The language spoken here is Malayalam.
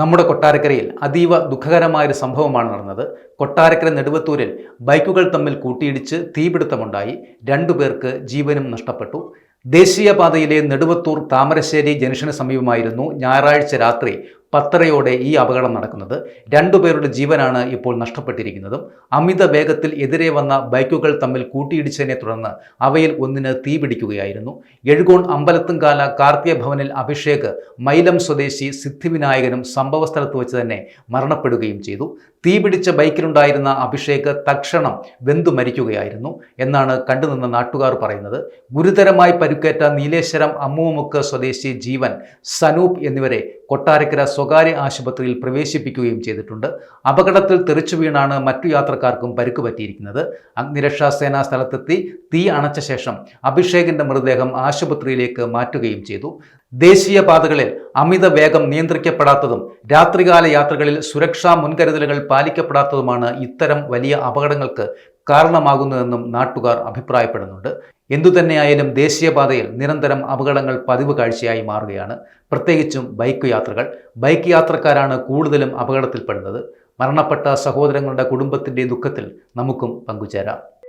നമ്മുടെ കൊട്ടാരക്കരയിൽ അതീവ ദുഃഖകരമായൊരു സംഭവമാണ് നടന്നത്. കൊട്ടാരക്കര നെടുവത്തൂരിൽ ബൈക്കുകൾ തമ്മിൽ കൂട്ടിയിടിച്ച് തീപിടുത്തമുണ്ടായി. രണ്ടുപേർക്ക് ജീവനും നഷ്ടപ്പെട്ടു. ദേശീയപാതയിലെ നെടുവത്തൂർ താമരശ്ശേരി ജംഗ്ഷന് സമീപമായിരുന്നു ഞായറാഴ്ച രാത്രി പത്തരയോടെ ഈ അപകടം നടക്കുന്നത്. രണ്ടുപേരുടെ ജീവനാണ് ഇപ്പോൾ നഷ്ടപ്പെട്ടിരിക്കുന്നതും. അമിത വേഗത്തിൽ എതിരെ വന്ന ബൈക്കുകൾ തമ്മിൽ കൂട്ടിയിടിച്ചതിനെ തുടർന്ന് അവയിൽ ഒന്നിന് തീപിടിക്കുകയായിരുന്നു എഴുകോൺ അമ്പലത്തുംകാല കാർത്തിക ഭവനിൽ അഭിഷേക് മൈലം സ്വദേശി സിദ്ധിവിനായകനും സംഭവസ്ഥലത്ത് വെച്ച് തന്നെ മരണപ്പെടുകയും ചെയ്തു. തീപിടിച്ച ബൈക്കിലുണ്ടായിരുന്ന അഭിഷേക് തക്ഷണം വെന്തു മരിക്കുകയായിരുന്നു എന്നാണ് കണ്ടുനിന്ന നാട്ടുകാർ പറയുന്നത്. ഗുരുതരമായി പരുക്കേറ്റ നീലേശ്വരം അമ്മുമുക്ക് സ്വദേശി ജീവൻ സനൂപ് എന്നിവരെ കൊട്ടാരക്കര സ്വകാര്യ ആശുപത്രിയിൽ പ്രവേശിപ്പിക്കുകയും ചെയ്തിട്ടുണ്ട്. അപകടത്തിൽ തെറിച്ചു വീണാണ് മറ്റു യാത്രക്കാർക്കും പരുക്ക് പറ്റിയിരിക്കുന്നത്. അഗ്നിരക്ഷാ സേനാ സ്ഥലത്തെത്തി തീ അണച്ച ശേഷം അഭിഷേകിന്റെ മൃതദേഹം ആശുപത്രിയിലേക്ക് മാറ്റുകയും ചെയ്തു. ദേശീയപാതകളിൽ അമിത വേഗം നിയന്ത്രിക്കപ്പെടാത്തതും രാത്രികാല യാത്രകളിൽ സുരക്ഷാ മുൻകരുതലുകൾ പാലിക്കപ്പെടാത്തതുമാണ് ഇത്തരം വലിയ അപകടങ്ങൾക്ക് കാരണമാകുന്നതെന്നും നാട്ടുകാർ അഭിപ്രായപ്പെടുന്നുണ്ട്. എന്തുതന്നെയായാലും ദേശീയപാതയിൽ നിരന്തരം അപകടങ്ങൾ പതിവ് കാഴ്ചയായി മാറുകയാണ്. പ്രത്യേകിച്ചും ബൈക്ക് യാത്രകൾ. ബൈക്ക് യാത്രക്കാരാണ് കൂടുതലും അപകടത്തിൽപ്പെടുന്നത്. മരണപ്പെട്ട സഹോദരങ്ങളുടെ കുടുംബത്തിന്റെ ദുഃഖത്തിൽ നമുക്കും പങ്കുചേരാം.